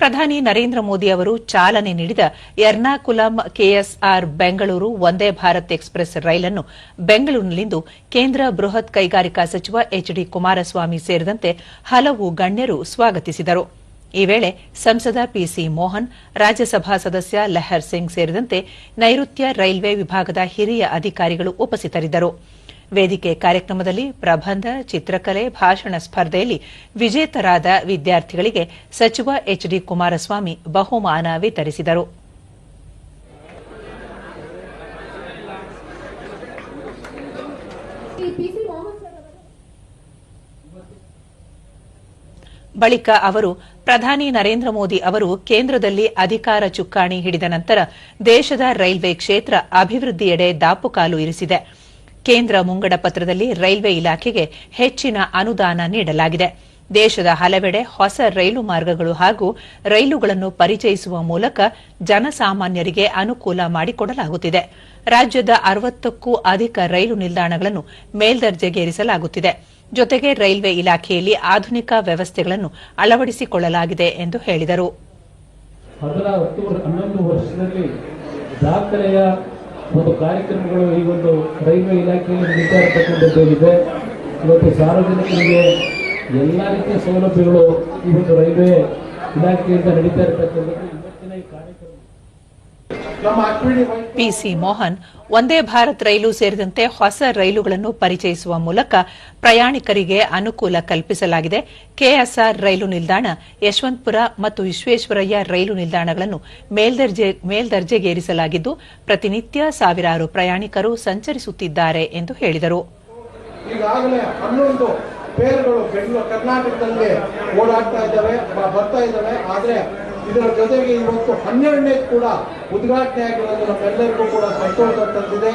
ಪ್ರಧಾನಿ ನರೇಂದ್ರ ಮೋದಿ ಅವರು ಚಾಲನೆ ನೀಡಿದ ಎರ್ನಾಕುಲಂ ಕೆಎಸ್ಆರ್ ಬೆಂಗಳೂರು ವಂದೇ ಭಾರತ್ ಎಕ್ಸ್ಪ್ರೆಸ್ ರೈಲನ್ನು ಬೆಂಗಳೂರಿನಲ್ಲಿಂದು ಕೇಂದ್ರ ಬೃಹತ್ ಕೈಗಾರಿಕಾ ಸಚಿವ ಎಚ್ ಡಿ ಕುಮಾರಸ್ವಾಮಿ ಸೇರಿದಂತೆ ಹಲವು ಗಣ್ಯರು ಸ್ವಾಗತಿಸಿದರು. ಈ ವೇಳೆ ಸಂಸದ ಪಿಸಿ ಮೋಹನ್, ರಾಜ್ಯಸಭಾ ಸದಸ್ಯ ಲಹರ್ ಸಿಂಗ್ ಸೇರಿದಂತೆ ನೈಋತ್ಯ ರೈಲ್ವೆ ವಿಭಾಗದ ಹಿರಿಯ ಅಧಿಕಾರಿಗಳು ಉಪಸ್ಥಿತರಿದ್ದರು. ವೇದಿಕೆ ಕಾರ್ಯಕ್ರಮದಲ್ಲಿ ಪ್ರಬಂಧ, ಚಿತ್ರಕಲೆ, ಭಾಷಣ ಸ್ಪರ್ಧೆಯಲ್ಲಿ ವಿಜೇತರಾದ ವಿದ್ಯಾರ್ಥಿಗಳಿಗೆ ಸಚಿವ ಎಚ್ ಡಿ ಕುಮಾರಸ್ವಾಮಿ ಬಹುಮಾನ ವಿತರಿಸಿದರು. ಬಳಿಕ ಅವರು, ಪ್ರಧಾನಿ ನರೇಂದ್ರ ಮೋದಿ ಅವರು ಕೇಂದ್ರದಲ್ಲಿ ಅಧಿಕಾರ ಚುಕ್ಕಾಣಿ ಹಿಡಿದ ನಂತರ ದೇಶದ ರೈಲ್ವೆ ಕ್ಷೇತ್ರ ಅಭಿವೃದ್ಧಿಯೆಡೆ ದಾಪುಕಾಲು ಇರಿಸಿದೆ. ಕೇಂದ್ರ ಮುಂಗಡ ಪತ್ರದಲ್ಲಿ ರೈಲ್ವೆ ಇಲಾಖೆಗೆ ಹೆಚ್ಚಿನ ಅನುದಾನ ನೀಡಲಾಗಿದೆ. ದೇಶದ ಹಲವೆಡೆ ಹೊಸ ರೈಲು ಮಾರ್ಗಗಳು ಹಾಗೂ ರೈಲುಗಳನ್ನು ಪರಿಚಯಿಸುವ ಮೂಲಕ ಜನಸಾಮಾನ್ಯರಿಗೆ ಅನುಕೂಲ ಮಾಡಿಕೊಡಲಾಗುತ್ತಿದೆ. ರಾಜ್ಯದ ಅರವತ್ತಕ್ಕೂ ಅಧಿಕ ರೈಲು ನಿಲ್ದಾಣಗಳನ್ನು ಮೇಲ್ದರ್ಜೆಗೇರಿಸಲಾಗುತ್ತಿದೆ. ಜೊತೆಗೆ ರೈಲ್ವೆ ಇಲಾಖೆಯಲ್ಲಿ ಆಧುನಿಕ ವ್ಯವಸ್ಥೆಗಳನ್ನು ಅಳವಡಿಸಿಕೊಳ್ಳಲಾಗಿದೆ ಎಂದು ಹೇಳಿದರು. ಒಂದು ಕಾರ್ಯಕ್ರಮಗಳು ಈ ಒಂದು ರೈಲ್ವೆ ಇಲಾಖೆಯಲ್ಲಿ ನಡೀತಾ ಇರತಕ್ಕಂಥದ್ದೇನಿದೆ ಇವತ್ತು ಸಾರ್ವಜನಿಕರಿಗೆ ಎಲ್ಲ ರೀತಿಯ ಸೌಲಭ್ಯಗಳು ಈ ಒಂದು ರೈಲ್ವೆ ಇಲಾಖೆಯಿಂದ ನಡೀತಾ ಇರತಕ್ಕಂಥದ್ದು. ಇವತ್ತಿನ ಈ ಕಾರ್ಯಕ್ರಮ ಪಿಸಿ ಮೋಹನ್ ವಂದೇ ಭಾರತ್ ರೈಲು ಸೇರಿದಂತೆ ಹೊಸ ರೈಲುಗಳನ್ನು ಪರಿಚಯಿಸುವ ಮೂಲಕ ಪ್ರಯಾಣಿಕರಿಗೆ ಅನುಕೂಲ ಕಲ್ಪಿಸಲಾಗಿದೆ. ಕೆಎಸ್ಆರ್ ರೈಲು ನಿಲ್ದಾಣ ಯಶವಂತಪುರ ಮತ್ತು ವಿಶ್ವೇಶ್ವರಯ್ಯ ರೈಲು ನಿಲ್ದಾಣಗಳನ್ನು ಮೇಲ್ದರ್ಜೆ ಮೇಲ್ದರ್ಜೆಗೇರಿಸಲಾಗಿದ್ದು ಪ್ರತಿನಿತ್ಯ ಸಾವಿರಾರು ಪ್ರಯಾಣಿಕರು ಸಂಚರಿಸುತ್ತಿದ್ದಾರೆ ಎಂದು ಹೇಳಿದರು. ಪೇರ್ಗಳು ಕರ್ನಾಟಕದಲ್ಲಿ ಓಡಾಡ್ತಾ ಇದ್ದಾವೆ ಬರ್ತಾ ಇದ್ದಾವೆ. ಆದ್ರೆ ಇದರ ಜೊತೆಗೆ ಇವತ್ತು ಹನ್ನೆರಡನೇ ಕೂಡ ಉದ್ಘಾಟನೆ ಆಗಿರೋದು ನಮ್ಮೆಲ್ಲರಿಗೂ ಕೂಡ ಸಂತೋಷ ತಂದಿದೆ.